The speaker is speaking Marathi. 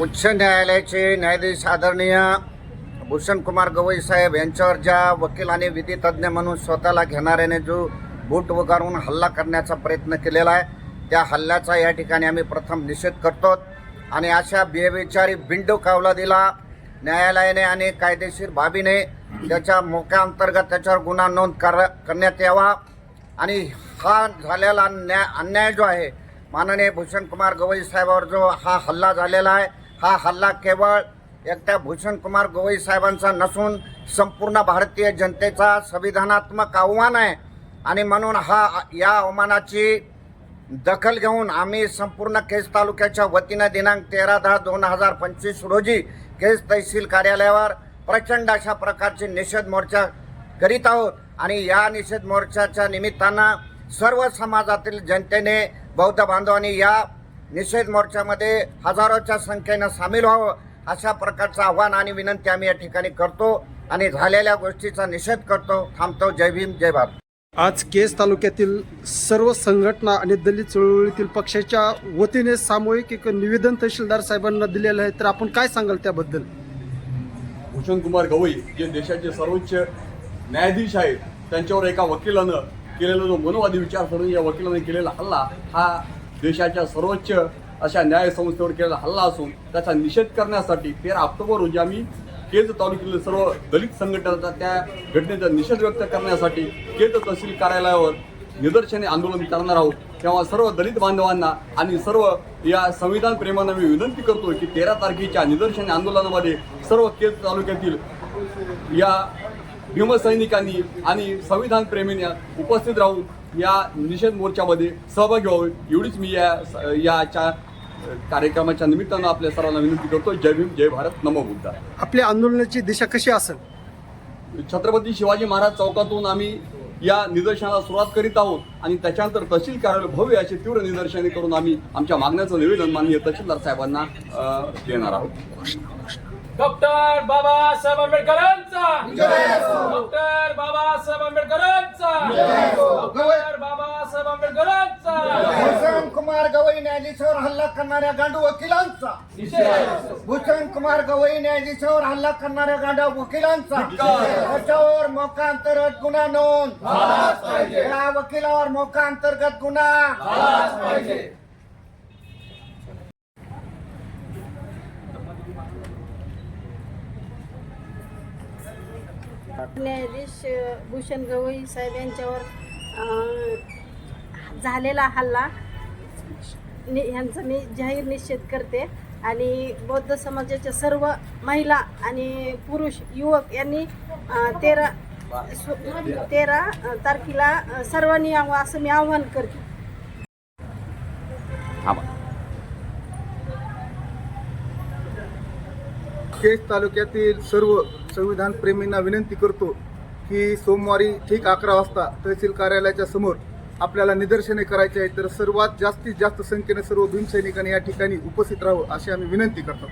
उच्च न्यायालयाचे न्यायाधीश आदरणीय भूषणकुमार गवई साहेब यांच्यावर ज्या वकील आणि विधी तज्ज्ञ म्हणून स्वतःला घेणाऱ्याने जो बूट वगारून हल्ला करण्याचा प्रयत्न केलेला आहे त्या हल्ल्याचा या ठिकाणी आम्ही प्रथम निषेध करतो आणि अशा बेविचारी बिंडू कावला दिला न्यायालयाने आणि कायदेशीर बाबीने त्याच्या मोक्या अंतर्गत त्याच्यावर गुन्हा नोंद कर करण्यात यावा. आणि हा झालेला न्या अन्याय जो आहे माननीय भूषणकुमार गवई साहेबावर जो हा हल्ला झालेला आहे हा हल्ला केवळ एकट्या भूषणकुमार गवई साहेबांचा नसून संपूर्ण भारतीय जनतेचा संविधानात्मक आव्हान आहे. आणि म्हणून हा या अवमानाची दखल घेऊन आम्ही संपूर्ण केस तालुक्याच्या वतीनं दिनांक तेरा दहा दोन हजार पंचवीस रोजी केस तहसील कार्यालयावर प्रचंड अशा प्रकारचे निषेध मोर्चा करीत आहोत. आणि या निषेध मोर्चाच्या निमित्तानं सर्व समाजातील जनतेने बौद्ध बांधवांनी या निषेध मोर्चामध्ये हजारोच्या संख्येनं सामील व्हावं अशा प्रकारचं आव्हान आणि विनंती आम्ही या ठिकाणी करतो आणि झालेल्या गोष्टीचा निषेध करतो. थांबतो. जय भीम जय भारत. आज केस तालुक्यातील सर्व संघटना आणि दलित चळवळीतील पक्षाच्या वतीने सामूहिक एक निवेदन तहसीलदार साहेबांना दिलेलं आहे. तर आपण काय सांगाल त्याबद्दल? भूषणकुमार गवई जे देशाचे सर्वोच्च न्यायाधीश आहेत त्यांच्यावर एका वकिलानं केलेला जो मनोवादी विचारसरणी या वकिलाने केलेला हल्ला हा देशाच्या सर्वोच्च अशा न्याय संस्थेवर केलेला हल्ला असून त्याचा निषेध करण्यासाठी तेरा ऑक्टोबर रोजी आम्ही केज तालुक्यातील सर्व दलित संघटनाचा त्या घटनेचा निषेध व्यक्त करण्यासाठी केज तहसील कार्यालयावर निदर्शने आंदोलन करणार आहोत. तेव्हा सर्व दलित बांधवांना आणि सर्व या संविधान प्रेमानं मी विनंती करतो की तेरा तारखेच्या निदर्शने आंदोलनामध्ये सर्व केज तालुक्यातील या भीमसैनिकांनी आणि संविधान प्रेमीने उपस्थित राहून या निषेध मोर्चामध्ये सहभागी व्हावे एवढीच मी या याच्या कार्यक्रमाच्या निमित्तानं आपल्या सर्वांना विनंती करतो. जय भीम जय भारत. नमो बुद्धा. आपल्या आंदोलनाची दिशा कशी असेल? छत्रपती शिवाजी महाराज चौकातून आम्ही या निदर्शनाला सुरुवात करीत आहोत आणि त्याच्यानंतर तहसील कार्यालय भव्य अशी तीव्र निदर्शने करून आम्ही आमच्या मागण्याचं निवेदन माननीय तहसीलदार साहेबांना देणार आहोत. डॉक्टर बाबासाहेब आंबेडकरांचा! डॉक्टर बाबासाहेब आंबेडकरांचा डॉक्टर बाबासाहेब आंबेडकरांचा भूषण कुमार गवई न्यायाधीशावर हल्ला करणाऱ्या गांडू वकिलांचा. भूषण कुमार गवई न्यायाधीशावर हल्ला करणाऱ्या गांडा वकिलांचा. त्याच्यावर मोका अंतर्गत गुन्हा नोंद. या वकिलावर मोका अंतर्गत गुन्हा. न्यायाधीश भूषण गवई साहेब यांच्यावर अ, झालेला हल्ला. नि ह्यांचा मी जाहीर निषेध करते. आणि बौद्ध समाजाच्या सर्व महिला आणि पुरुष युवक यांनी तेरा सु- तेरा तारखेला सर्वांनी यावं असं मी आवाहन करते. केज तालुक्यातील सर्व संविधान प्रेमींना विनंती करतो की सोमवारी ठीक अकरा वाजता तहसील कार्यालयाच्या समोर आपल्याला निदर्शने करायचे आहेत तर सर्वात जास्तीत जास्त संख्येने सर्व भीमसैनिकांनी या ठिकाणी उपस्थित राहावं अशी आम्ही विनंती करतो.